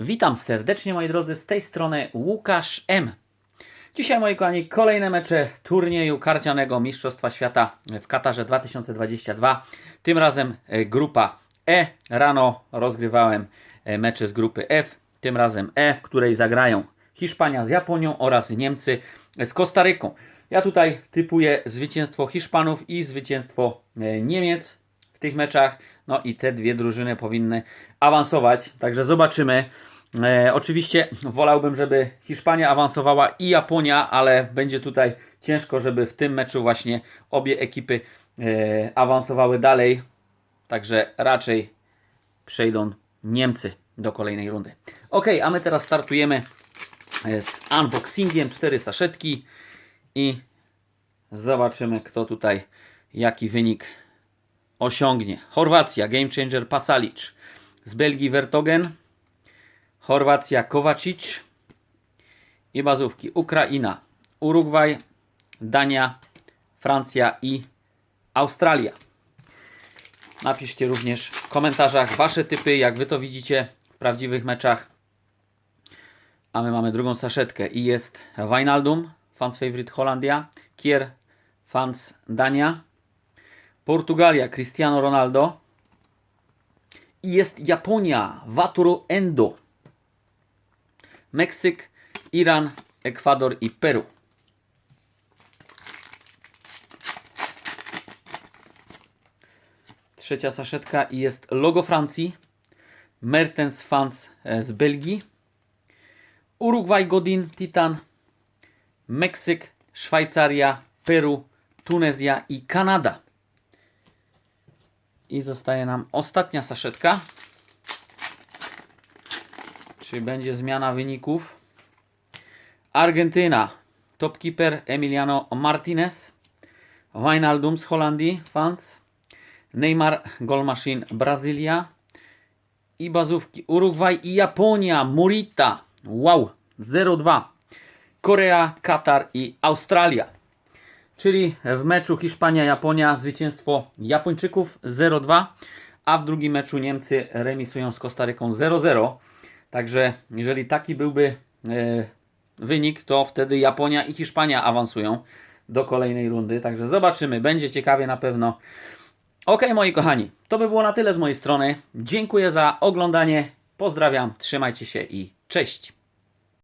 Witam serdecznie moi drodzy, z tej strony Łukasz M. Dzisiaj moi kochani kolejne mecze turnieju karcianego Mistrzostwa Świata w Katarze 2022. Tym razem e, grupa E. Rano rozgrywałem e, mecze z grupy F. Tym razem E, w której zagrają Hiszpania z Japonią oraz Niemcy z Kostaryką. Ja tutaj typuję zwycięstwo Hiszpanów i zwycięstwo e, Niemiec w tych meczach. No i te dwie drużyny powinny awansować. Także zobaczymy. E, oczywiście wolałbym, żeby Hiszpania awansowała i Japonia, ale będzie tutaj ciężko, żeby w tym meczu właśnie obie ekipy e, awansowały dalej. Także raczej przejdą Niemcy do kolejnej rundy. Ok, a my teraz startujemy e, z unboxingiem. Cztery saszetki i zobaczymy, kto tutaj jaki wynik osiągnie. Chorwacja, Game Changer Pasalic. Z Belgii Vertogen. Chorwacja Kovacic. I bazówki Ukraina, Urugwaj, Dania, Francja i Australia. Napiszcie również w komentarzach Wasze typy, jak Wy to widzicie w prawdziwych meczach. A my mamy drugą saszetkę i jest Wijnaldum, fans favorite Holandia, Kier, fans Dania, Portugalia, Cristiano Ronaldo. I jest Japonia, Waturu Endo, Meksyk, Iran, Ekwador i Peru. Trzecia saszetka i jest logo Francji, Mertens fans e, z Belgii, Urugwaj, Godin, Titan, Meksyk, Szwajcaria, Peru, Tunezja i Kanada. I zostaje nam ostatnia saszetka. Czy będzie zmiana wyników? Argentyna. Topkeeper Emiliano Martinez. Wijnaldum z Holandii. Fans. Neymar Goal Machine Brazylia. I bazówki Urugwaj i Japonia. Morita. Wow. 0-2. Korea, Katar i Australia. Czyli w meczu Hiszpania-Japonia zwycięstwo Japończyków 0-2, a w drugim meczu Niemcy remisują z Kostaryką 0-0. Także jeżeli taki byłby e, wynik, to wtedy Japonia i Hiszpania awansują do kolejnej rundy. Także zobaczymy, będzie ciekawie na pewno. Ok, moi kochani, to by było na tyle z mojej strony. Dziękuję za oglądanie. Pozdrawiam, trzymajcie się i cześć.